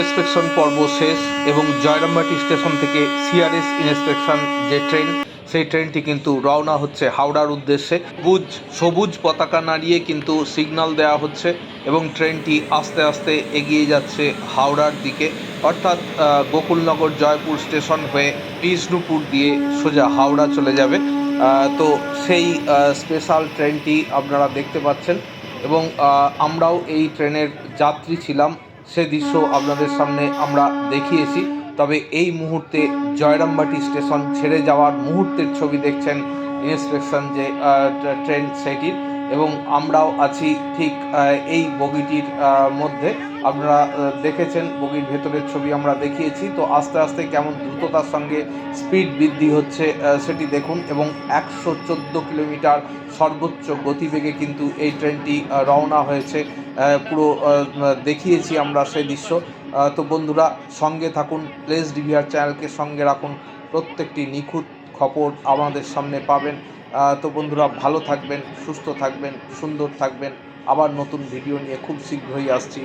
Inspection পর্ব শেষ এবং জয়রামবাটি স্টেশন থেকে সিআরএস ইন্সপেকশন যে ট্রেন সেই ট্রেনটি কিন্তু রওনা হচ্ছে হাওড়ার উদ্দেশ্যে। বুজ সবুজ পতাকা নাড়িয়ে কিন্তু সিগন্যাল দেওয়া হচ্ছে এবং ট্রেনটি আস্তে আস্তে এগিয়ে যাচ্ছে হাওড়ার দিকে। অর্থাৎ গোকুলনগর জয়পুর স্টেশন হয়ে বিষ্ণুপুর দিয়ে সোজা হাওড়া চলে যাবে। তো সেই স্পেশাল ট্রেনটি আপনারা দেখতে পাচ্ছেন এবং আমরাও এই ট্রেনের যাত্রী ছিলাম। সে দৃশ্য আপনাদের সামনে আমরা দেখিয়েছি। তবে এই মুহূর্তে জয়রামবাটি স্টেশন ছেড়ে যাওয়ার মুহূর্তের ছবি দেখছেন ইন্সপেকশন যে ট্রেন সেটির। এবং আমরাও আছি ঠিক এই বগিটির মধ্যে। আপনারা দেখেছেন বগির ভেতরের ছবি আমরা দেখিয়েছি। তো আস্তে আস্তে কেমন দ্রুততার সঙ্গে স্পিড বৃদ্ধি হচ্ছে সেটি দেখুন এবং একশো চোদ্দ কিলোমিটার সর্বোচ্চ গতিবেগে কিন্তু এই ট্রেনটি রওনা হয়েছে। পুরো দেখিয়েছি আমরা সেই দৃশ্য। তো বন্ধুরা, সঙ্গে থাকুন, প্লেস ডিভিআর চ্যানেলকে সঙ্গে রাখুন। প্রত্যেকটি নিখুঁত খবর আমাদের সামনে পাবেন। তো বন্ধুরা, ভালো থাকবেন, সুস্থ থাকবেন, সুন্দর থাকবেন। আবার নতুন ভিডিও নিয়ে খুব শীঘ্রই আসছি।